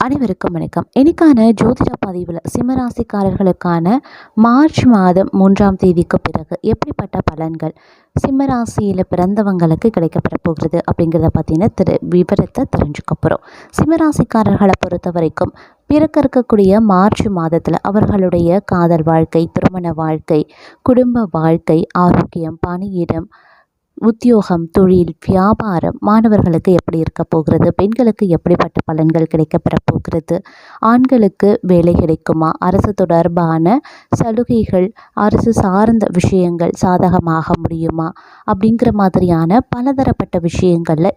அனைவருக்கும் வணக்கம். இன்னைக்கான ஜோதிட பதிவில் சிம்மராசிக்காரர்களுக்கான மார்ச் மாதம் மூன்றாம் தேதிக்கு பிறகு எப்படிப்பட்ட பலன்கள் சிம்மராசியில் பிறந்தவங்களுக்கு கிடைக்கப்பட போகிறது அப்படிங்கிறத பற்றின திரு விவரத்தை தெரிஞ்சுக்க போகிறோம் சிம்மராசிக்காரர்களை பொறுத்த வரைக்கும் பிறக்க இருக்கக்கூடிய மார்ச் மாதத்தில் அவர்களுடைய காதல் வாழ்க்கை திருமண வாழ்க்கை குடும்ப வாழ்க்கை ஆரோக்கியம் பணியிடம் உத்தியோகம் தொழில் வியாபாரம் மாணவர்களுக்கு எப்படி இருக்க போகிறது? பெண்களுக்கு எப்படிப்பட்ட பலன்கள் கிடைக்கப்பெற போகிறது? ஆண்களுக்கு வேலை கிடைக்குமா? அரசு தொடர்பான சலுகைகள் அரசு சார்ந்த விஷயங்கள் சாதகமாக முடியுமா? அப்படிங்கிற மாதிரியான பலதரப்பட்ட விஷயங்களில்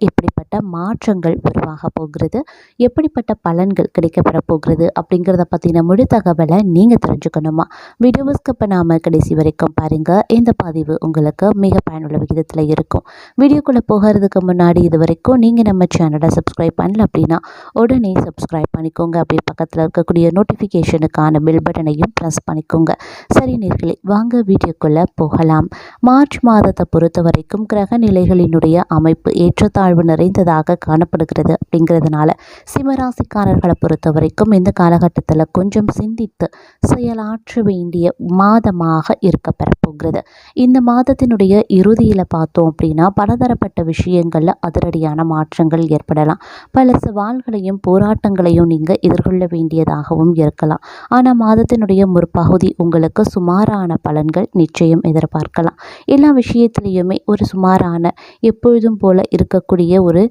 எப்படிப்பட்ட மாற்றங்கள் உருவாக போகிறது? எப்படிப்பட்ட பலன்கள் கிடைக்கப்பெற போகிறது? அப்படிங்கிறத பற்றின முழு தகவலை நீங்கள் தெரிஞ்சுக்கணுமா? வீடியோஸ்க்கு இப்போ நாம் கடைசி வரைக்கும் பாருங்கள் இந்த பதிவு உங்களுக்கு மிக பயனுள்ள விகிதத்தில் இருக்கும். வீடியோக்குள்ளே போகிறதுக்கு முன்னாடி இது வரைக்கும் நீங்கள் நம்ம சேனலை சப்ஸ்கிரைப் பண்ணல அப்படின்னா உடனே சப்ஸ்கிரைப் பண்ணிக்கோங்க. அப்படியே பக்கத்தில் இருக்கக்கூடிய நோட்டிஃபிகேஷனுக்கான பில் பட்டனையும் ப்ரெஸ் பண்ணிக்கோங்க. சரி நேர்களே வாங்க வீடியோக்குள்ளே போகலாம். மார்ச் மாதத்தை பொறுத்த வரைக்கும் கிரக நிலைகளினுடைய அமைப்பு ஏற்றத்தாழ்வு நிறைந்த நிறைந்ததாக காணப்படுகிறது. அப்படிங்கிறதுனால சிம்மராசிக்காரர்களை பொறுத்த வரைக்கும் இந்த காலகட்டத்தில் கொஞ்சம் சிந்தித்து செயலாற்ற வேண்டிய மாதமாக இருக்க பெறப்போகிறது. இந்த மாதத்தினுடைய இறுதியில் பார்த்தோம் அப்படின்னா பலதரப்பட்ட விஷயங்களில் அதிரடியான மாற்றங்கள் ஏற்படலாம். பல சவால்களையும் போராட்டங்களையும் நீங்கள் எதிர்கொள்ள வேண்டியதாகவும் இருக்கலாம். ஆனால் மாதத்தினுடைய முற்பகுதி உங்களுக்கு சுமாரான பலன்கள் நிச்சயம் எதிர்பார்க்கலாம். எல்லா விஷயத்திலையுமே ஒரு சுமாரான எப்பொழுதும் போல இருக்கக்கூடிய ஒரு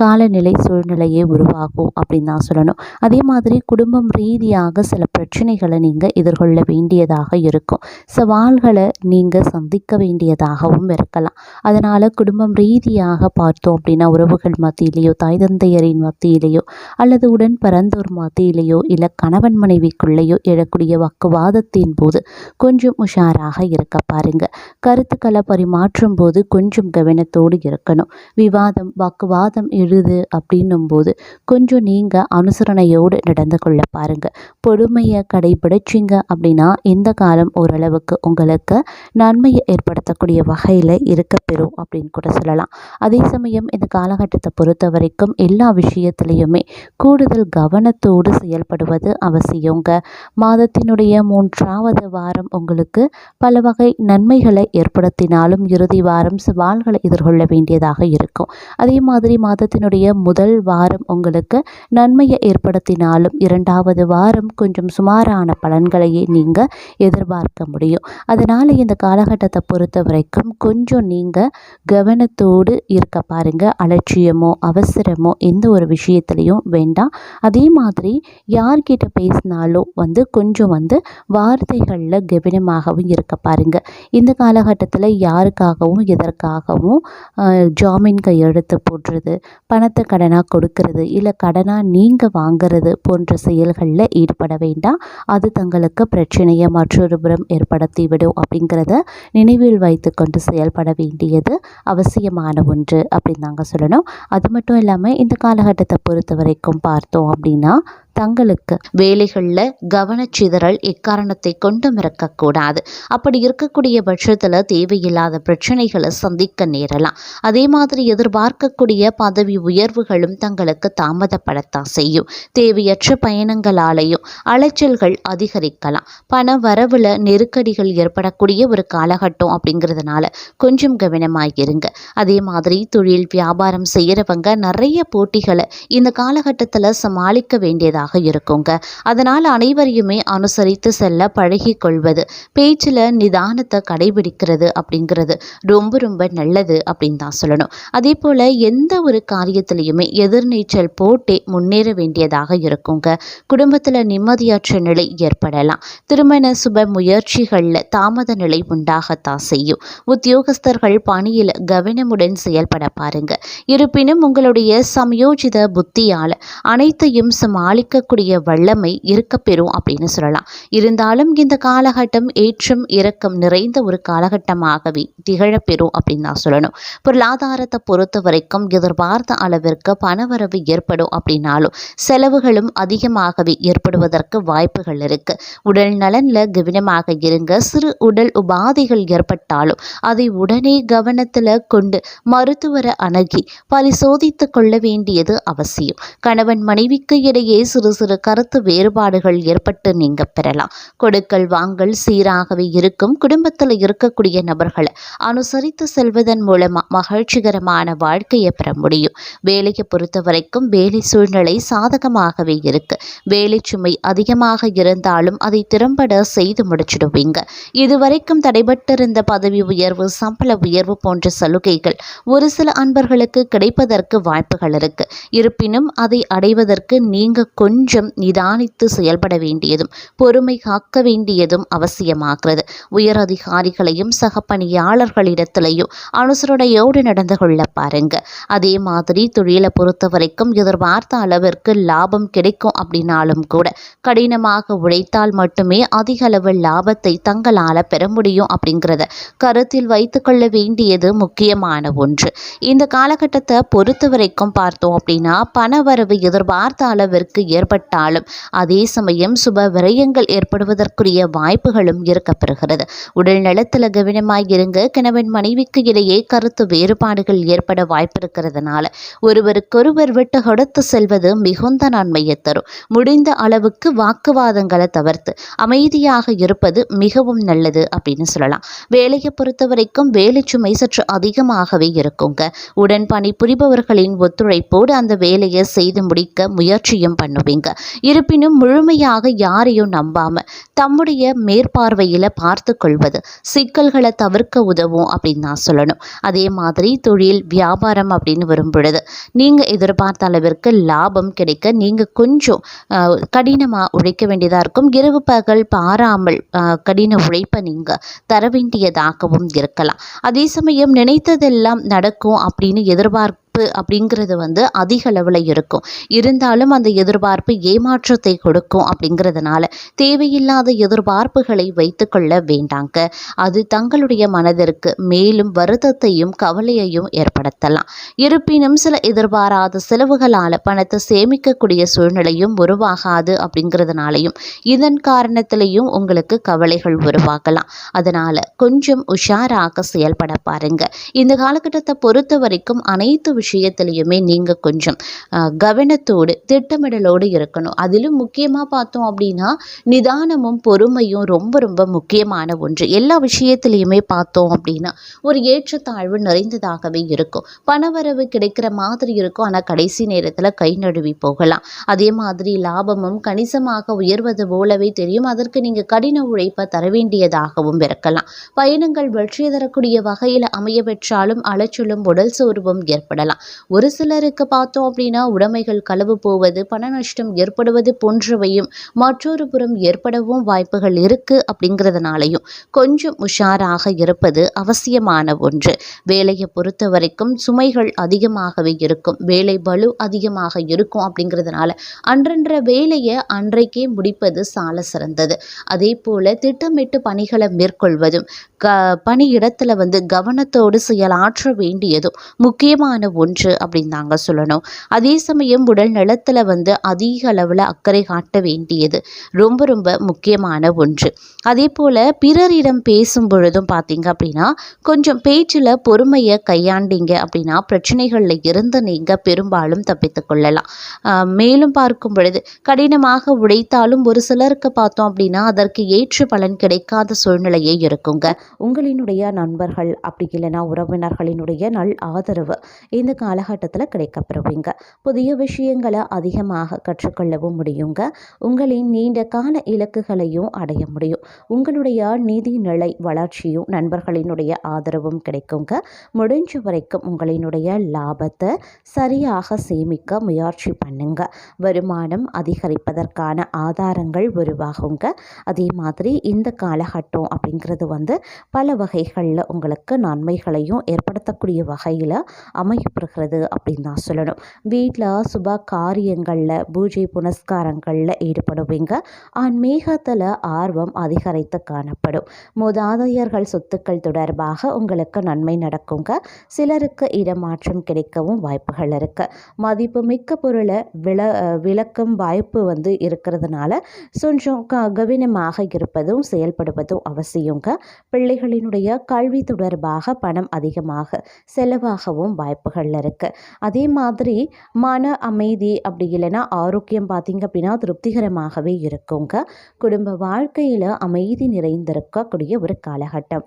காலநிலை சூழ்நிலையே உருவாகும் அப்படின்னு தான் சொல்லணும். அதே மாதிரி குடும்பம் ரீதியாக சில பிரச்சனைகளை நீங்கள் எதிர்கொள்ள வேண்டியதாக இருக்கும். சவால்களை நீங்கள் சந்திக்க வேண்டியதாகவும் இருக்கலாம். அதனால் குடும்பம் ரீதியாக பார்த்தோம் அப்படின்னா உறவுகள் மத்தியிலேயோ தாய் தந்தையரின் மத்தியிலேயோ அல்லது உடன் பிறந்தோர் மத்தியிலேயோ இல்லை கணவன் மனைவிக்குள்ளேயோ எழக்கூடிய வாக்குவாதத்தின் போது கொஞ்சம் உஷாராக இருக்க பாருங்க. கருத்துக்களை பரிமாற்றும் போது கொஞ்சம் கவனத்தோடு இருக்கணும். விவாதம் வாக்குவாதம் எழுது அப்படின்னும் போது கொஞ்சம் நீங்கள் அனுசரணையோடு நடந்து கொள்ள பாருங்க. பொறுமையை கடைபிடிச்சிங்க அப்படின்னா இந்த காலம் ஓரளவுக்கு உங்களுக்கு நன்மையை ஏற்படுத்தக்கூடிய வகையில் இருக்க பெறும் அப்படின்னு கூட சொல்லலாம். அதே சமயம் இந்த காலகட்டத்தை பொறுத்த வரைக்கும் எல்லா விஷயத்திலையுமே கூடுதல் கவனத்தோடு செயல்படுவது அவசியங்க. மாதத்தினுடைய மூன்றாவது வாரம் உங்களுக்கு பல வகை நன்மைகளை ஏற்படுத்தினாலும் இறுதி வாரம் சவால்களை எதிர்கொள்ள வேண்டியதாக இருக்கும். அதே மாதிரி மாதத்தினுடைய முதல் வாரம் உங்களுக்கு நன்மையை ஏற்படுத்தினாலும் இரண்டாவது வாரம் கொஞ்சம் சுமாரான பலன்களையே நீங்கள் எதிர்பார்க்க முடியும். அதனால் இந்த காலகட்டத்தை பொறுத்த வரைக்கும் கொஞ்சம் நீங்கள் கவனத்தோடு இருக்க பாருங்கள் அலட்சியமோ அவசரமோ எந்த ஒரு விஷயத்துலையும் வேண்டாம். அதே மாதிரி யார்கிட்ட பேசினாலும் வந்து கொஞ்சம் வந்து வார்த்தைகளில் கவனமாகவும் இருக்க பாருங்கள் இந்த காலகட்டத்தில் யாருக்காகவும் எதற்காகவும் ஜாமீன் கையெழுத்து போடுறது பணத்தை கடனாக கொடுக்கறது இல்லை கடனாக நீங்கள் வாங்கிறது போன்ற செயல்களில் ஈடுபட வேண்டாம். அது தங்களுக்கு பிரச்சனையை மற்றொரு புறம் ஏற்படுத்தி விடும் அப்படிங்கிறத நினைவில் வைத்து கொண்டு செயல்பட வேண்டியது அவசியமான ஒன்று அப்படின்னு தாங்க சொல்லணும். அது மட்டும் இல்லாமல் இந்த காலகட்டத்தை பொறுத்த வரைக்கும் பார்த்தோம் அப்படின்னா தங்களுக்கு வேலைகளில் கவனச்சிதறல் எக்காரணத்தை கொண்டும் இருக்கக்கூடாது அப்படி இருக்கக்கூடிய பட்சத்தில் தேவையில்லாத பிரச்சனைகளை சந்திக்க நேரலாம். அதே மாதிரி எதிர்பார்க்கக்கூடிய பதவி உயர்வுகளும் தங்களுக்கு தாமதப்படத்தான் செய்யும். தேவையற்ற பயணங்களாலேயும் அலைச்சல்கள் அதிகரிக்கலாம். பண வரவில் நெருக்கடிகள் ஏற்படக்கூடிய ஒரு காலகட்டம் அப்படிங்கிறதுனால கொஞ்சம் கவனமாக இருங்க. அதே மாதிரி தொழில் வியாபாரம் செய்கிறவங்க நிறைய போட்டிகளை இந்த காலகட்டத்தில் சமாளிக்க வேண்டியதாக இருக்குங்க. அதனால் அனைவரையுமே அனுசரித்து செல்ல பழகி கொள்வது பேச்சில் நிதானத்தை கடைபிடிக்கிறது அப்படிங்கிறது ரொம்ப ரொம்ப நல்லது அப்படின்னு தான் சொல்லணும். அதே போல் எந்த ஒரு காரியத்திலையுமே எதிர்நீச்சல் போட்டே முன்னேற வேண்டியதாக இருக்குங்க. குடும்பத்தில் நிம்மதியற்ற நிலை ஏற்படலாம். திருமண சுப முயற்சிகளில் தாமத நிலை உண்டாகத்தான் செய்யும். உத்தியோகஸ்தர்கள் பணியில் கவனமுடன் செயல்பட பாருங்க. இருப்பினும் உங்களுடைய சமயோஜித புத்தியால் அனைத்தையும் சமாளிக்கக்கூடிய வல்லமை இருக்கப்பெறும் அப்படின்னு சொல்லலாம். இருந்தாலும் இந்த காலகட்டம் ஏற்றம் இறக்கம் நிறைந்த ஒரு காலகட்டமாகவே திகழப்பெறும் அப்படின்னு தான் சொல்லணும். பொருளாதாரத்தை பொறுத்த வரைக்கும் எதிர்பார்த்த அளவிற்கு பணவரவு ஏற்படும் அப்படின்னாலும் செலவுகளும் அதிகமாகவே ஏற்படுவதற்கு வாய்ப்புகள் இருக்கு. உடல் நலனில் கவனமாக இருங்க. சிறு உடல் உபாதைகள் ஏற்பட்டாலும் அதை உடனே கவனத்தில் கொண்டு மருத்துவரை அணுகி பரிசோதித்து கொள்ள வேண்டியது அவசியம். கணவன் மனைவிக்கு இடையே சிறு சிறு கருத்து வேறுபாடுகள் ஏற்பட்டு நீங்க பெறலாம். கொடுக்கல் வாங்கல் சீராகவே இருக்கும். குடும்பத்தில் இருக்கக்கூடிய நபர்களை அனுசரித்து செல்வதன் மூலமா மகிழ்ச்சிகரமான வாழ்க்கையை பெற முடியும். வேலையை பொறுத்த வரைக்கும் வேலை சூழ்நிலை சாதகமாகவே இருக்கு. வேலை சுமை அதிகமாக இருந்தாலும் அதை திறம்பட செய்து முடிச்சிடுவீங்க. இதுவரைக்கும் தடைபட்டிருந்த பதவி உயர்வு சம்பள உயர்வு போன்ற சலுகைகள் ஒரு சில அன்பர்களுக்கு கிடைப்பதற்கு வாய்ப்புகள் இருக்கு. இருப்பினும் அதை அடைவதற்கு நீங்க கொஞ்சம் நிதானித்து செயல்பட வேண்டியதும் பொறுமை காக்க வேண்டியதும் அவசியமாகிறது. உயர் அதிகாரிகளையும் சக பணியாளர்களிடத்திலையும் அனுசரணையோடு நடந்து கொள்ள பாருங்க. அதே மாதிரி தொழிலை பொறுத்த வரைக்கும் எதிர்பார்த்த அளவிற்கு லாபம் கிடைக்கும் அப்படின்னாலும் கூட கடினமாக உழைத்தால் மட்டுமே அதிக அளவு லாபத்தை தங்களால் பெற முடியும் அப்படிங்கிறத கருத்தில் வைத்துக்கொள்ள வேண்டியது முக்கியமான ஒன்று. இந்த காலகட்டத்தை பொறுத்த வரைக்கும் பார்த்தோம் அப்படின்னா பணவரவு எதிர்பார்த்த அளவிற்கு ஏற்பட்டாலும் அதே சமயம் சுப விரயங்கள் ஏற்படுவதற்குரிய வாய்ப்புகளும் இருக்கப்பெறுகிறது. உடல் நலத்தில் கவனமாக இருங்க. கணவன் மனைவிக்கு இடையே கருத்து வேறுபாடுகள் ஏற்பட வாய்ப்பு இருக்கிறதுனால ஒருவருக்கொருவர் விட்டு கொடுத்து செல்வது மிகுந்த நன்மையை தரும். முடிந்த அளவுக்கு வாக்குவாதங்களை தவிர்த்து அமைதியாக இருப்பது மிகவும் நல்லது அப்படின்னு சொல்லலாம். வேலையை பொறுத்த வரைக்கும் வேலை சுமை சற்று அதிகமாகவே இருக்குங்க. உடன் பணி புரிபவர்களின் ஒத்துழைப்போடு அந்த வேலையை செய்து முடிக்க முயற்சியும் பண்ணுவீங்க. இருப்பினும் முழுமையாக யாரையும் நம்பாம தம்முடைய மேற்பார்வையில் பார்த்து கொள்வது சிக்கல்களை தவிர்க்க உதவும் அப்படின்னு நான் சொல்லணும். அதே மாதிரி தொழில் வியாபாரம் அப்படின்னு வரும்பொழுது ஏற்படுது நீங்கள் எதிர்பார்த்த அளவிற்கு லாபம் கிடைக்க நீங்கள் கொஞ்சம் கடினமாக உழைக்க வேண்டியதாக இருக்கும். இரவு பகல் பாராமல் கடின உழைப்பை நீங்கள் தர வேண்டியதாகவும் இருக்கலாம். அதே சமயம் நினைத்ததெல்லாம் நடக்கும் அப்படின்னு எதிர்பார்க்க எதிர்பார்ப்பு அப்படிங்கிறது வந்து அதிக அளவில் இருக்கும். இருந்தாலும் அந்த எதிர்பார்ப்பு ஏமாற்றத்தை கொடுக்கும் அப்படிங்கிறதுனால தேவையில்லாத எதிர்பார்ப்புகளை வைத்துக்கொள்ள வேண்டாங்க. அது தங்களுடைய மனதிற்கு மேலும் வருத்தத்தையும் கவலையையும் ஏற்படுத்தலாம். இருப்பினும் சில எதிர்பாராத செலவுகளால் பணத்தை சேமிக்கக்கூடிய சூழ்நிலையும் உருவாகாது அப்படிங்கிறதுனாலையும் இதன் காரணத்திலையும் உங்களுக்கு கவலைகள் உருவாகலாம். அதனால கொஞ்சம் உஷாராக செயல்பட பாருங்க. இந்த காலகட்டத்தை பொறுத்த வரைக்கும் அனைத்து விஷயம் விஷயத்துலையுமே நீங்கள் கொஞ்சம் கவனத்தோடு திட்டமிடலோடு இருக்கணும். அதிலும் முக்கியமாக பார்த்தோம் அப்படின்னா நிதானமும் பொறுமையும் ரொம்ப ரொம்ப முக்கியமான ஒன்று. எல்லா விஷயத்துலையுமே பார்த்தோம் அப்படின்னா ஒரு ஏற்றத்தாழ்வு நிறைந்ததாகவே இருக்கும். பணவரவு கிடைக்கிற மாதிரி இருக்கும். ஆனால் கடைசி நேரத்தில் கை நழுவி போகலாம். அதே மாதிரி லாபமும் கணிசமாக உயர்வது போலவே தெரியும். அதற்கு நீங்கள் கடின உழைப்பை தர வேண்டியதாகவும் இருக்கலாம். பயணங்கள் வெற்றி தரக்கூடிய வகையில் அமைய பெற்றாலும் அலைச்சலும் உடல் சோர்வும் ஏற்படலாம். ஒரு சிலருக்கு பார்த்தோம் அப்படின்னா உடைமைகள் களவு போவது பண நஷ்டம் ஏற்படுவது போன்றவையும் மற்றொரு புறம் ஏற்படவும் வாய்ப்புகள் இருக்கு அப்படிங்கிறதுனாலையும் கொஞ்சம் உஷாராக இருப்பது அவசியமான ஒன்று. வேலையை பொறுத்த வரைக்கும் சுமைகள் அதிகமாகவே இருக்கும். வேலை பலு அதிகமாக இருக்கும் அப்படிங்கிறதுனால அன்றன்ற வேலையை அன்றைக்கே முடிப்பது சால சிறந்தது. அதே போல திட்டமிட்டு பணிகளை மேற்கொள்வதும் க பணியிடத்தில் வந்து கவனத்தோடு செயலாற்ற வேண்டியதும் முக்கியமான ஒன்று அப்படின்னு தாங்க சொல்லணும். அதே சமயம் உடல் நலத்தில் வந்து அதிக அளவில் அக்கறை காட்ட வேண்டியது ரொம்ப ரொம்ப முக்கியமான ஒன்று. அதே போல் பிறரிடம் பேசும் பொழுதும் பார்த்தீங்க அப்படின்னா கொஞ்சம் பேச்சில் பொறுமையை கையாண்டீங்க அப்படின்னா பிரச்சனைகளில் இருந்து நீங்கள் பெரும்பாலும் தப்பித்து கொள்ளலாம். மேலும் பார்க்கும் பொழுது கடினமாக உழைத்தாலும் ஒரு சிலருக்கு பார்த்தோம் அப்படின்னா அதற்கு ஏற்று பலன் கிடைக்காத சூழ்நிலையே இருக்குங்க. உங்களினுடைய நண்பர்கள் அப்படி இல்லைன்னா உறவினர்களினுடைய நல் ஆதரவு இந்த காலகட்டத்தில் கிடைக்கப்பெறுவீங்க புதிய விஷயங்களை அதிகமாக கற்றுக்கொள்ளவும் முடியுங்க. உங்களின் நீண்ட கால இலக்குகளையும் அடைய முடியும். உங்களுடைய நிதி நிலை வளர்ச்சியும் நண்பர்களினுடைய ஆதரவும் கிடைக்குங்க. முடிஞ்ச வரைக்கும் உங்களினுடைய லாபத்தை சரியாக சேமிக்க முயற்சி பண்ணுங்க. வருமானம் அதிகரிப்பதற்கான ஆதாரங்கள் உருவாகுங்க. அதே மாதிரி இந்த காலகட்டம் அப்படிங்கிறது வந்து பல வகைகளில் உங்களுக்கு நன்மைகளையும் ஏற்படுத்தக்கூடிய வகையில் ஏற்படுகிறது அப்படின்னு தான் சொல்லணும். வீட்டில் சுப காரியங்களில் பூஜை புனஸ்காரங்களில் ஈடுபடுவீங்க. ஆன்மீகத்தில் ஆர்வம் அதிகரித்து காணப்படும். மூதாதையர்கள் சொத்துக்கள் தொடர்பாக உங்களுக்கு நன்மை நடக்குங்க. சிலருக்கு இடமாற்றம் கிடைக்கவும் வாய்ப்புகள் இருக்குது மதிப்புமிக்க பொருளை விள விளக்கும் வாய்ப்பு வந்து இருக்கிறதுனால கொஞ்சம் க கவனமாக இருப்பதும் செயல்படுவதும் அவசியங்க. பிள்ளைகளினுடைய கல்வி தொடர்பாக பணம் அதிகமாக செலவாகவும் வாய்ப்புகள் வாய்ப்புகள் இருக்குது அதே மாதிரி மன அமைதி அப்படி இல்லைன்னா ஆரோக்கியம் பார்த்திங்க அப்படின்னா திருப்திகரமாகவே இருக்குங்க. குடும்ப வாழ்க்கையில் அமைதி நிறைந்திருக்கக்கூடிய ஒரு காலகட்டம்.